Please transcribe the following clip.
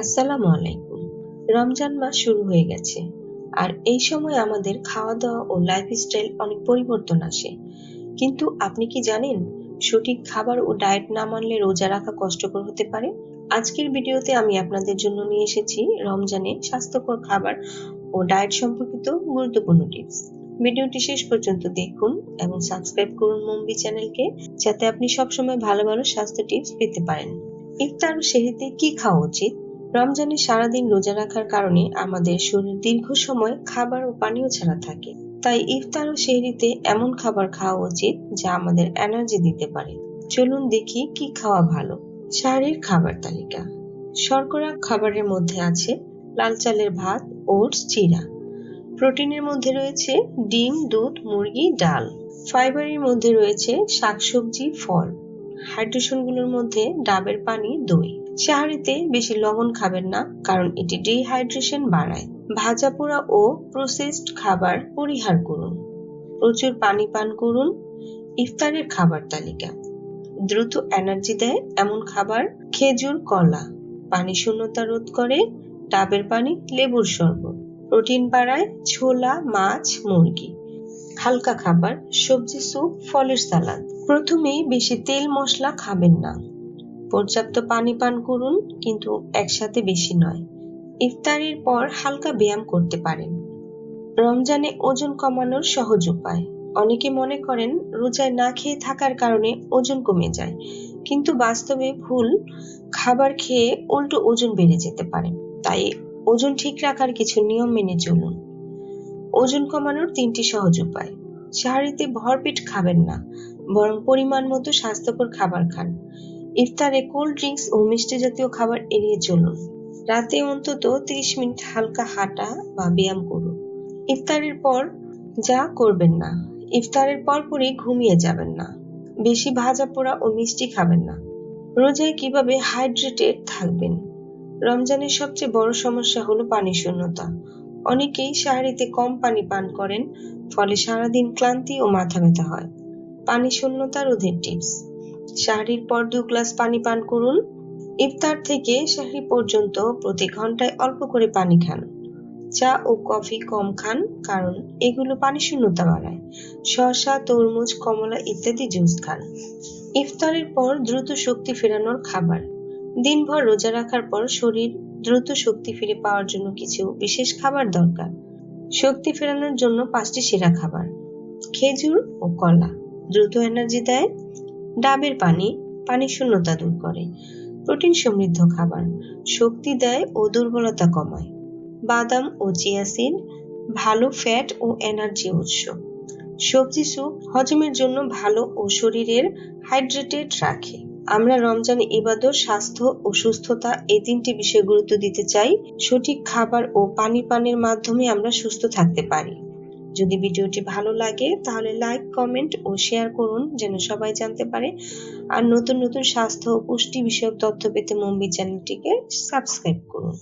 আসসালামু আলাইকুম। রমজান মাস শুরু হয়ে গেছে, আর এই সময় আমাদের খাওয়া দাওয়া ও লাইফস্টাইল অনেক পরিবর্তন আসে। কিন্তু আপনি কি জানেন, সঠিক খাবার ও ডায়েট না মানলে রোজা রাখা কষ্টকর হতে পারে? আজকের ভিডিওতে আমি আপনাদের জন্য নিয়ে এসেছি রমজানে স্বাস্থ্যকর খাবার ও ডায়েট সম্পর্কিত গুরুত্বপূর্ণ টিপস ভিডিওটি শেষ পর্যন্ত দেখুন এবং সাবস্ক্রাইব করুন মুম্বি চ্যানেলকে, যাতে আপনি সবসময় ভালো ভালো স্বাস্থ্য টিপস পেতে পারেন। ইফতার ও সেহরিতে কি খাওয়া উচিত? রমজানে সারাদিন রোজা রাখার কারণে আমাদের শরীর দীর্ঘ সময় খাবার ও পানীয় ছাড়া থাকে। তাই ইফতার ও সেহরিতে এমন খাবার খাওয়া উচিত যা আমাদের এনার্জি দিতে পারে। চলুন দেখি কি খাওয়া ভালো। সাহারির খাবার তালিকা। শর্করা খাবারের মধ্যে আছে লাল চালের ভাত, ওটস চিরা প্রোটিনের মধ্যে রয়েছে ডিম, দুধ, মুরগি, ডাল। ফাইবারের মধ্যে রয়েছে শাকসবজি, ফল। হাইড্রেশনগুলোর মধ্যে ডাবের পানি, দই। সাহারিতে বেশি লবণ খাবেন না, কারণ এটি ডিহাইড্রেশন বাড়ায় ভাজা পোড়া ও প্রসেসড খাবার পরিহার করুন। প্রচুর পানি পান করুন। ইফতারের খাবার তালিকা। দ্রুত এনার্জি দেয় এমন খাবার, খেজুর, কলা। পানি শূন্যতা রোধ করে ডাবের পানি, লেবুর শরবত। প্রোটিন বাড়ায় ছোলা, মাছ, মুরগি। হালকা খাবার, সবজি, স্যুপ, ফলের সালাদ। প্রথমেই বেশি তেল মশলা খাবেন না। পর্যাপ্ত পানি পান করুন, কিন্তু একসাথে বেশি নয়। ইফতারের পর হালকা ব্যায়াম করতে পারেন। রমজানে ওজন কমানোর সহজ উপায়। অনেকে মনে করেন রোজায় না খেয়ে থাকার কারণে ওজন কমে যায়, কিন্তু বাস্তবে ভুল। খাবার খেয়ে উল্টো ওজন বেড়ে যেতে পারে, তাই ওজন ঠিক রাখার কিছু নিয়ম মেনে চলুন। ওজন কমানোর তিনটি সহজ উপায়। সাহারিতে ভরপেট খাবেন না, বরং পরিমাণ মতো স্বাস্থ্যকর খাবার খান। ইফতারে কোল্ড ড্রিঙ্কস ও মিষ্টি জাতীয় খাবার এড়িয়ে চলুন। রাতে অন্তত ত্রিশ মিনিট হালকা হাঁটা বা ব্যায়াম করুন। ইফতারের পর যা করবেন না, ইফতারের পরপরই ঘুমিয়ে যাবেন না। বেশি ভাজা পোড়া ও মিষ্টি খাবেন না। রোজায় কীভাবে হাইড্রেটেড থাকবেন? রমজানের সবচেয়ে বড় সমস্যা হলো পানি শূন্যতা। অনেকেই সাহারিতে কম পানি পান করেন, ফলে সারাদিন ক্লান্তি ও মাথা ব্যথা হয়। পানি শূন্যতা রোধের টিপস সাহারির পর দু গ্লাস পানি পান করুন। ইফতার থেকে সাহারি পর্যন্ত প্রতি ঘন্টায় অল্প করে পানি খান। চা ও কফি কম খান, কারণ এগুলো পানি শূন্যতা বাড়ায়। শসা, তরমুজ, কমলা ইত্যাদি জুস খান। ইফতারের পর দ্রুত শক্তি ফেরানোর খাবার। দিনভর রোজা রাখার পর শরীর দ্রুত শক্তি ফিরে পাওয়ার জন্য কিছু বিশেষ খাবার দরকার। শক্তি ফেরানোর জন্য পাঁচটি সেরা খাবার। খেজুর ও কলা। দ্রুত এনার্জি দেয় ডাবের পানি পানি শূন্যতা দূর করে। প্রোটিন সমৃদ্ধ খাবার। শক্তি দেয় ও দুর্বলতা কমায়। বাদাম ও চিয়াসিড ভালো ফ্যাট ও এনার্জি উৎস। সবজি স্যুপ হজমের জন্য ভালো ও শরীরের হাইড্রেটেড রাখে। আমরা রমজান ইবাদত, স্বাস্থ্য ও সুস্থতা এই তিনটি বিষয়ে গুরুত্ব দিতে চাই। সঠিক খাবার ও পানি পানের মাধ্যমে আমরা সুস্থ থাকতে পারি। যদি ভিডিওটি ভালো লাগে, তাহলে লাইক কমেন্ট ও শেয়ার করুন যেন সবাই জানতে পারে। আর নতুন নতুন স্বাস্থ্য ও পুষ্টি বিষয়ক তথ্য পেতে মুম্বি চ্যানেলটিকে সাবস্ক্রাইব করুন।